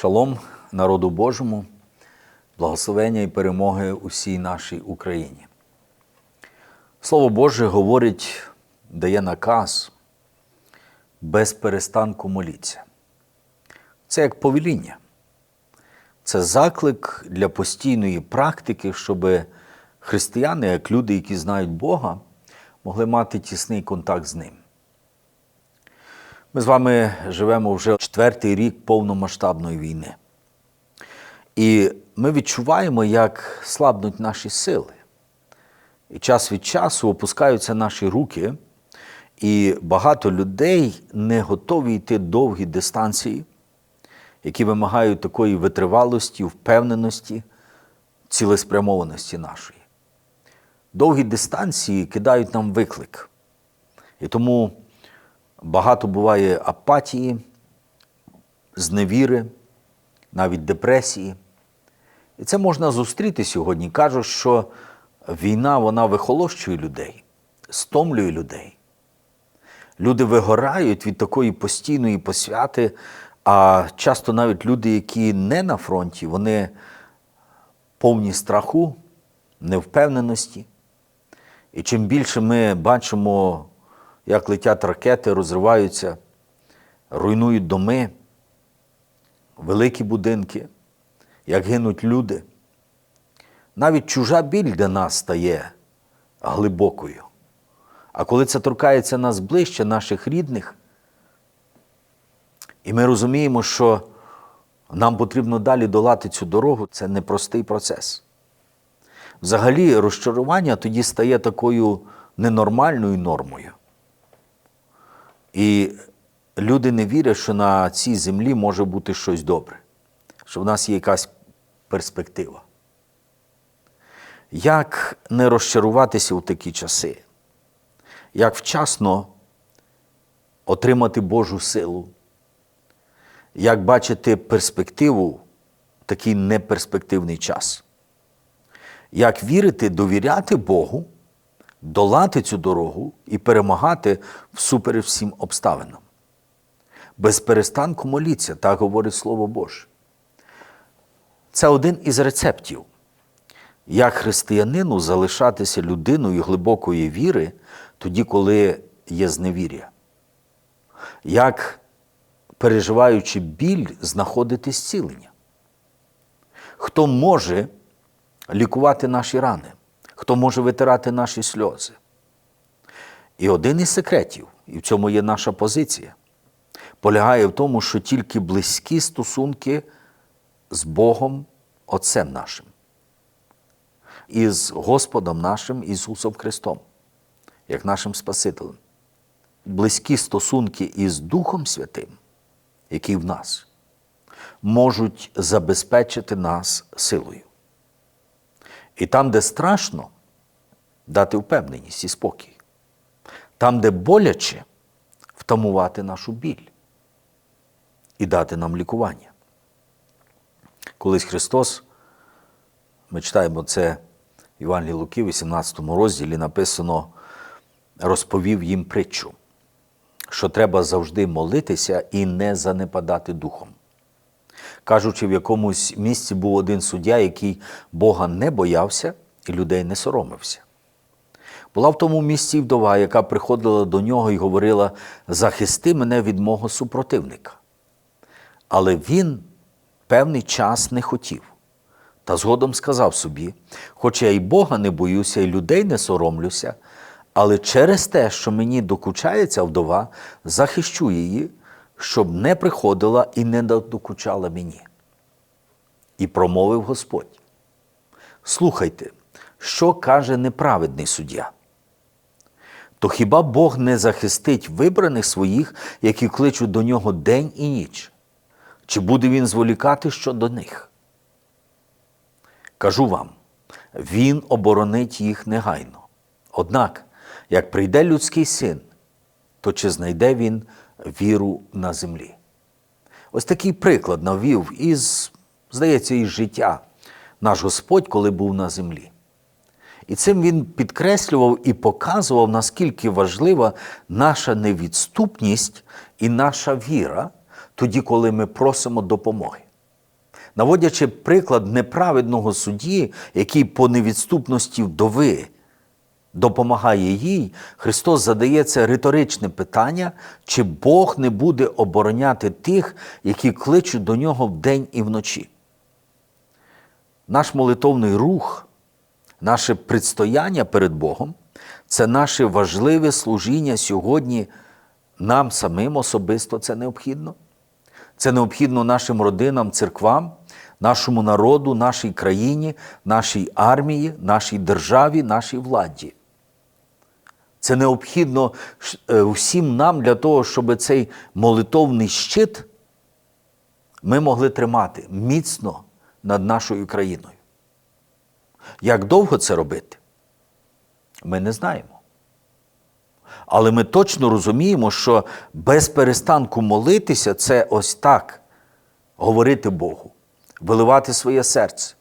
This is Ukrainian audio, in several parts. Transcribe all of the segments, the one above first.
Шалом народу Божому, благословення і перемоги усій нашій Україні. Слово Боже говорить, дає наказ без перестанку моліться. Це як повеління. Це заклик для постійної практики, щоб християни, як люди, які знають Бога, могли мати тісний контакт з Ним. Ми з вами живемо вже четвертий рік повномасштабної війни. І ми відчуваємо, як слабнуть наші сили. І час від часу опускаються наші руки, і багато людей не готові йти довгі дистанції, які вимагають такої витривалості, впевненості, цілеспрямованості нашої. Довгі дистанції кидають нам виклик. І тому багато буває апатії, зневіри, навіть депресії. І це можна зустріти сьогодні. Кажуть, що війна вона вихолощує людей, стомлює людей. Люди вигорають від такої постійної посвяти, а часто навіть люди, які не на фронті, вони повні страху, невпевненості. І чим більше ми бачимо, як летять ракети, розриваються, руйнують доми, великі будинки, як гинуть люди, навіть чужа біль для нас стає глибокою. А коли це торкається нас ближче, наших рідних, і ми розуміємо, що нам потрібно далі долати цю дорогу, це непростий процес. Взагалі, розчарування тоді стає такою ненормальною нормою. І люди не вірять, що на цій землі може бути щось добре, що в нас є якась перспектива. Як не розчаруватися у такі часи? Як вчасно отримати Божу силу? Як бачити перспективу в такий неперспективний час? Як вірити, довіряти Богу, долати цю дорогу і перемагати всупереч всім обставинам? Без перестанку моліться, так говорить Слово Боже. Це один із рецептів, як християнину залишатися людиною глибокої віри тоді, коли є зневір'я. Як, переживаючи біль, знаходити зцілення. Хто може лікувати наші рани, хто може витирати наші сльози. І один із секретів, і в цьому є наша позиція, полягає в тому, що тільки близькі стосунки з Богом, Отцем нашим, і з Господом нашим Ісусом Христом, як нашим Спасителем. Близькі стосунки із Духом Святим, який в нас, можуть забезпечити нас силою. І там, де страшно, дати впевненість і спокій. Там, де боляче, втамувати нашу біль і дати нам лікування. Колись Христос, ми читаємо це в Івангелії Луки, 18 розділі, написано, розповів їм притчу, що треба завжди молитися і не занепадати духом. Кажучи, в якомусь місці був один суддя, який Бога не боявся і людей не соромився. Була в тому місці вдова, яка приходила до нього і говорила: захисти мене від мого супротивника. Але він певний час не хотів. Та згодом сказав собі: хоч я і Бога не боюся, і людей не соромлюся, але через те, що мені докучає ця вдова, захищу її, щоб не приходила і не докучала мені. І промовив Господь. Слухайте, що каже неправедний суддя? То хіба Бог не захистить вибраних своїх, які кличуть до нього день і ніч? Чи буде він зволікати щодо них? Кажу вам, він оборонить їх негайно. Однак, як прийде людський син, то чи знайде він віру на землі? Ось такий приклад навів із, здається, із життя наш Господь, коли був на землі. І цим він підкреслював і показував, наскільки важлива наша невідступність і наша віра тоді, коли ми просимо допомоги. наводячи приклад неправедного судді, який по невідступності вдови допомагає їй, Христос задає це риторичне питання, чи Бог не буде обороняти тих, які кличуть до нього вдень і вночі. Наш молитовний рух, наше предстояння перед Богом це наше важливе служіння сьогодні нам самим особисто це необхідно. Це необхідно нашим родинам, церквам, нашому народу, нашій країні, нашій армії, нашій державі, нашій владі. Це необхідно е, всім нам для того, щоб цей молитовний щит ми могли тримати міцно над нашою країною. Як довго це робити? Ми не знаємо. Але ми точно розуміємо, що без перестанку молитися це ось так говорити Богу, виливати своє серце,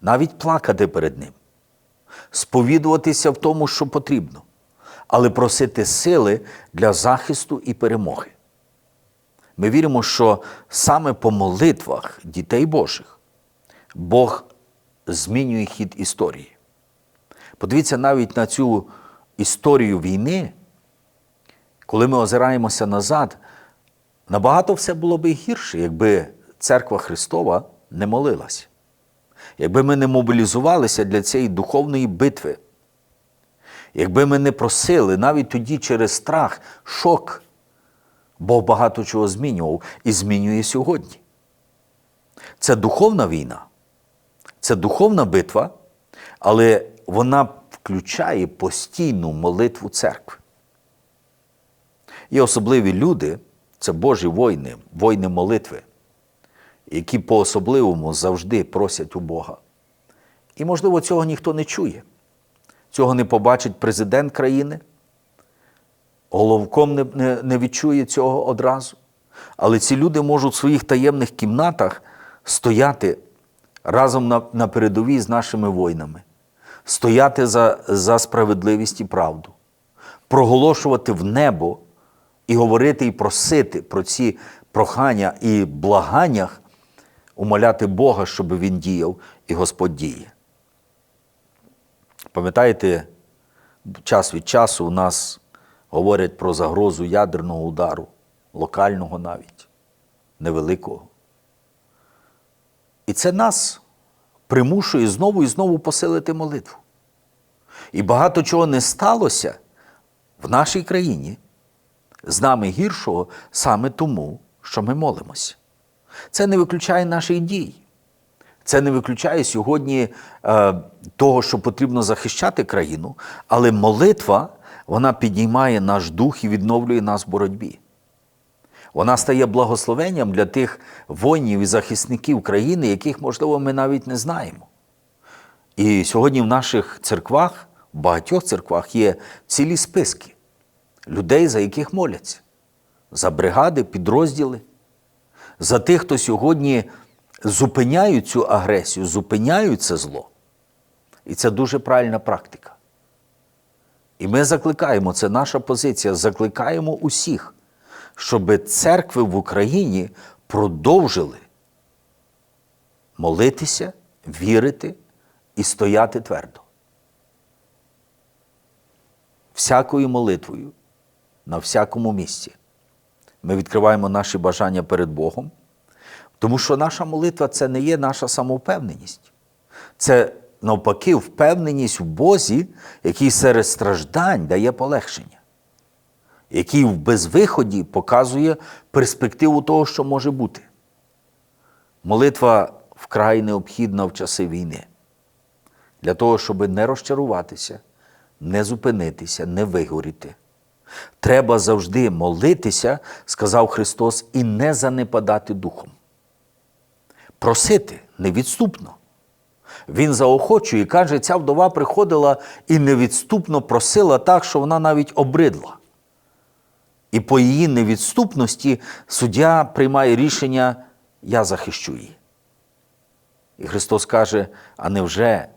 навіть плакати перед Ним, сповідуватися в тому, що потрібно, але просити сили для захисту і перемоги. Ми віримо, що саме по молитвах дітей Божих Бог змінює хід історії. Подивіться навіть на цю історію війни, коли ми озираємося назад, набагато все було б гірше, якби церква Христова не молилась, якби ми не мобілізувалися для цієї духовної битви, якби ми не просили навіть тоді через страх, шок, Бог багато чого змінював і змінює сьогодні. Це духовна війна, це духовна битва, але вона включає постійну молитву церкви. І особливі люди це Божі воїни, воїни молитви, які по-особливому завжди просять у Бога. І, можливо, цього ніхто не чує. Цього не побачить президент країни, головком не, не, не відчує цього одразу. Але ці люди можуть в своїх таємних кімнатах стояти разом на, на передовій з нашими воїнами стояти за, за справедливість і правду, проголошувати в небо і говорити і просити про ці прохання і благаннях, умоляти Бога, щоб Він діяв, і Господь діє. Пам'ятаєте, час від часу у нас говорять про загрозу ядерного удару, локального навіть, невеликого. І це нас примушує знову і знову посилити молитву. І багато чого не сталося в нашій країні з нами гіршого саме тому, що ми молимося. Це не виключає наших дій. Це не виключає сьогодні е, того, що потрібно захищати країну, але молитва вона підіймає наш дух і відновлює нас в боротьбі. Вона стає благословенням для тих воїнів і захисників країни, яких, можливо, ми навіть не знаємо. І сьогодні в наших церквах, в багатьох церквах є цілі списки людей, за яких моляться, за бригади, підрозділи, за тих, хто сьогодні зупиняють цю агресію, зупиняють це зло. І це дуже правильна практика. І ми закликаємо, це наша позиція, закликаємо усіх щоб церкви в Україні продовжили молитися, вірити і стояти твердо. Всякою молитвою на всякому місці. Ми відкриваємо наші бажання перед Богом, тому що наша молитва це не є наша самовпевненість. Це навпаки впевненість в Бозі, який серед страждань дає полегшення який в безвиході показує перспективу того, що може бути. Молитва вкрай необхідна в часи війни для того, щоб не розчаруватися, не зупинитися, не вигоріти. Треба завжди молитися, сказав Христос, і не занепадати духом. Просити невідступно. Він заохочує і каже, ця вдова приходила і невідступно просила так, що вона навіть обридла. І по її невідступності суддя приймає рішення Я захищу її. І Христос каже: а невже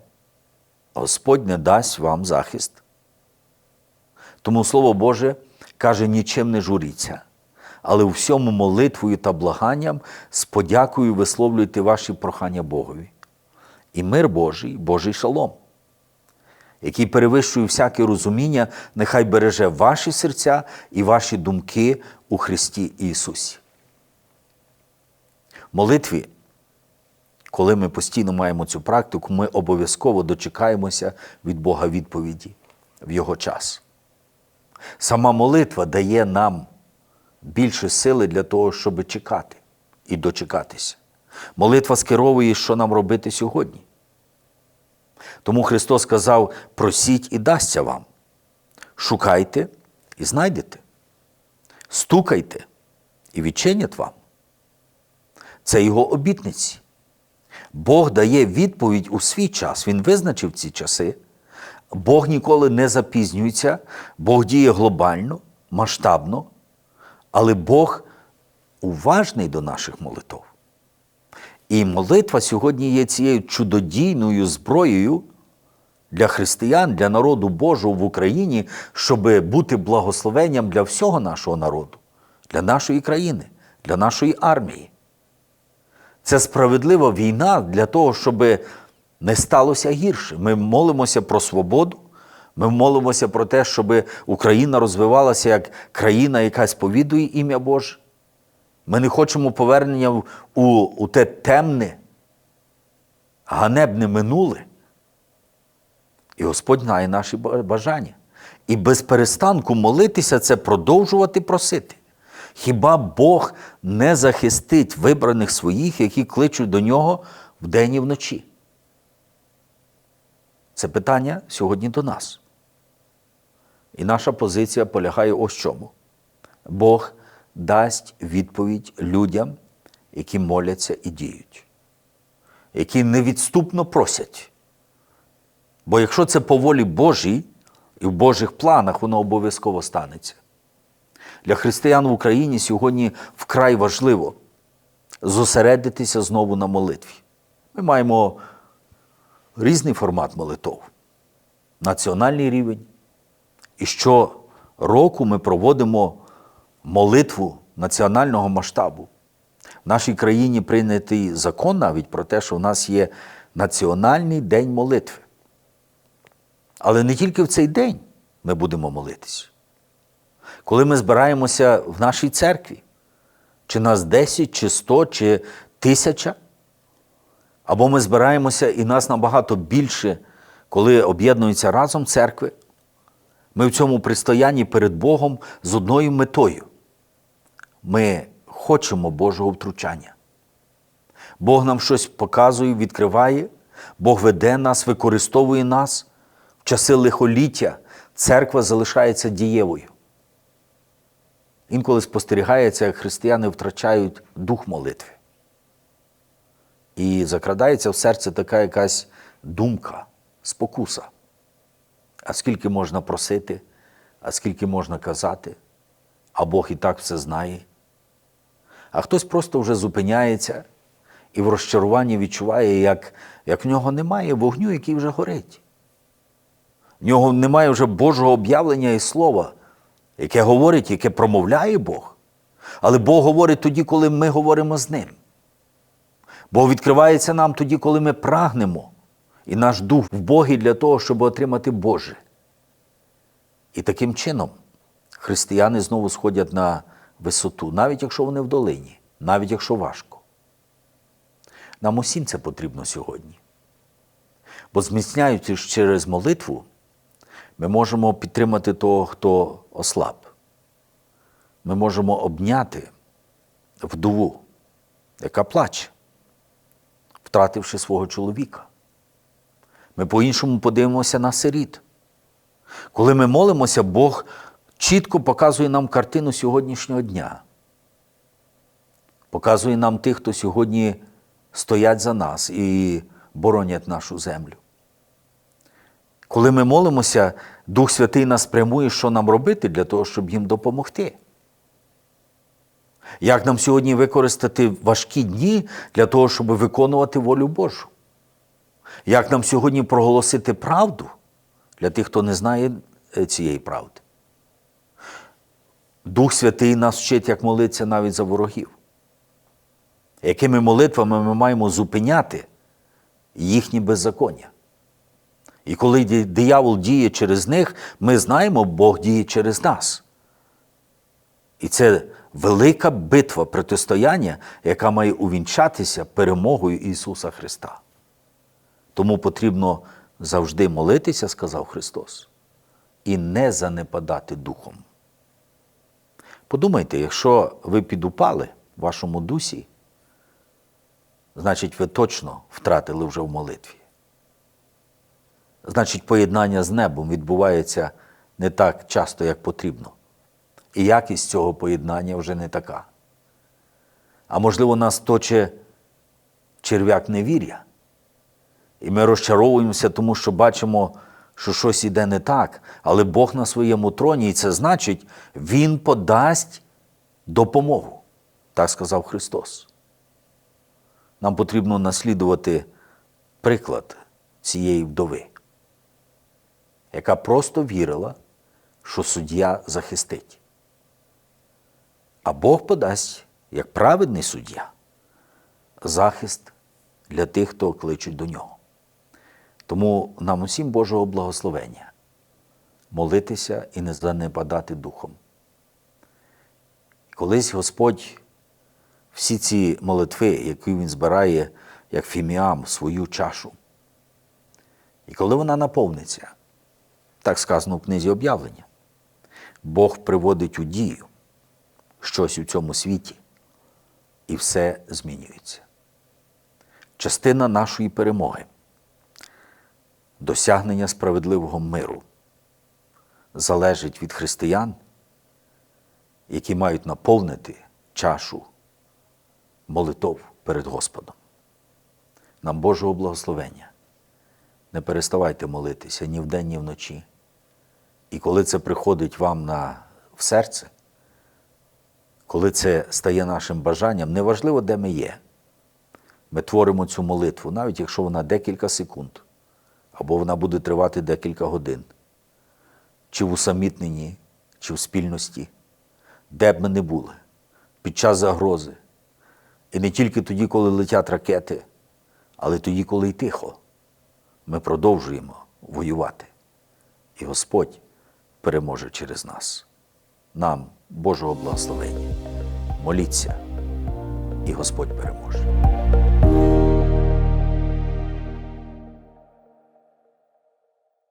Господь не дасть вам захист? Тому Слово Боже каже, нічим не журіться, але у всьому молитвою та благанням з подякою висловлюйте ваші прохання Богові. І мир Божий, Божий шалом, який перевищує всяке розуміння, нехай береже ваші серця і ваші думки у Христі Ісусі. Молитві, коли ми постійно маємо цю практику, ми обов'язково дочекаємося від Бога відповіді в Його час. Сама молитва дає нам більше сили для того, щоб чекати і дочекатися. Молитва скеровує, що нам робити сьогодні. Тому Христос сказав: просіть і дасться вам. Шукайте і знайдете. Стукайте і відчинять вам. Це його обітниці. Бог дає відповідь у свій час. Він визначив ці часи. Бог ніколи не запізнюється, Бог діє глобально, масштабно, але Бог уважний до наших молитв. І молитва сьогодні є цією чудодійною зброєю для християн, для народу Божого в Україні, щоб бути благословенням для всього нашого народу, для нашої країни, для нашої армії. Це справедлива війна для того, щоб не сталося гірше. Ми молимося про свободу, ми молимося про те, щоб Україна розвивалася як країна, яка сповідує ім'я Боже. Ми не хочемо повернення у, у те темне, ганебне минуле. І Господь знає наші бажання. І без перестанку молитися це продовжувати просити. Хіба Бог не захистить вибраних своїх, які кличуть до нього вдень і вночі? Це питання сьогодні до нас. І наша позиція полягає ось чому. Бог дасть відповідь людям, які моляться і діють, які невідступно просять. Бо якщо це по волі Божій і в Божих планах, воно обов'язково станеться. Для християн в Україні сьогодні вкрай важливо зосередитися знову на молитві. Ми маємо різний формат молитв, національний рівень. І щороку ми проводимо молитву національного масштабу. В нашій країні прийнятий закон навіть про те, що в нас є Національний день молитви. Але не тільки в цей день ми будемо молитися. Коли ми збираємося в нашій церкві, чи нас 10, чи 100, чи 1000, або ми збираємося і нас набагато більше, коли об'єднуються разом церкви, ми в цьому пристоянні перед Богом з одною метою. Ми хочемо Божого втручання. Бог нам щось показує, відкриває, Бог веде нас, використовує нас. В часи лихоліття церква залишається дієвою. Інколи спостерігається, як християни втрачають дух молитви. І закрадається в серце така якась думка, спокуса. А скільки можна просити, а скільки можна казати, а Бог і так все знає. А хтось просто вже зупиняється і в розчаруванні відчуває, як, як в нього немає вогню, який вже горить. В нього немає вже Божого об'явлення і слова, яке говорить, яке промовляє Бог. Але Бог говорить тоді, коли ми говоримо з Ним. Бог відкривається нам тоді, коли ми прагнемо, і наш дух в Богі для того, щоб отримати Боже. І таким чином християни знову сходять на висоту, навіть якщо вони в долині, навіть якщо важко. Нам усім це потрібно сьогодні. Бо зміцняючись через молитву, ми можемо підтримати того, хто ослаб. Ми можемо обняти вдову, яка плаче, втративши свого чоловіка. Ми по-іншому подивимося на сиріт. Коли ми молимося, Бог чітко показує нам картину сьогоднішнього дня. Показує нам тих, хто сьогодні стоять за нас і боронять нашу землю. Коли ми молимося, Дух Святий нас прямує, що нам робити для того, щоб їм допомогти. Як нам сьогодні використати важкі дні для того, щоб виконувати волю Божу? Як нам сьогодні проголосити правду для тих, хто не знає е, цієї правди? Дух Святий нас вчить, як молитися навіть за ворогів. Якими молитвами ми маємо зупиняти їхні беззаконня. І коли диявол діє через них, ми знаємо, Бог діє через нас. І це велика битва протистояння, яка має увінчатися перемогою Ісуса Христа. Тому потрібно завжди молитися, сказав Христос, і не занепадати духом. Подумайте, якщо ви підупали в вашому дусі, значить ви точно втратили вже в молитві. Значить, поєднання з небом відбувається не так часто, як потрібно. І якість цього поєднання вже не така. А можливо, нас точе черв'як невір'я. І ми розчаровуємося, тому що бачимо, що щось іде не так, але Бог на своєму троні, і це значить, Він подасть допомогу. Так сказав Христос. Нам потрібно наслідувати приклад цієї вдови, яка просто вірила, що суддя захистить. А Бог подасть, як праведний суддя, захист для тих, хто кличуть до нього. Тому нам усім Божого благословення молитися і не занепадати духом. Колись Господь всі ці молитви, які Він збирає, як фіміам, свою чашу. І коли вона наповниться, так сказано в книзі об'явлення, Бог приводить у дію щось у цьому світі, і все змінюється. Частина нашої перемоги, досягнення справедливого миру залежить від християн, які мають наповнити чашу молитов перед Господом. Нам Божого благословення. Не переставайте молитися ні вдень, ні вночі. І коли це приходить вам на, в серце, коли це стає нашим бажанням, неважливо, де ми є, ми творимо цю молитву, навіть якщо вона декілька секунд, або вона буде тривати декілька годин, чи в усамітненні, чи в спільності, де б ми не були, під час загрози. І не тільки тоді, коли летять ракети, але тоді, коли й тихо, ми продовжуємо воювати. І Господь переможе через нас. Нам Божого благословення. Моліться, і Господь переможе.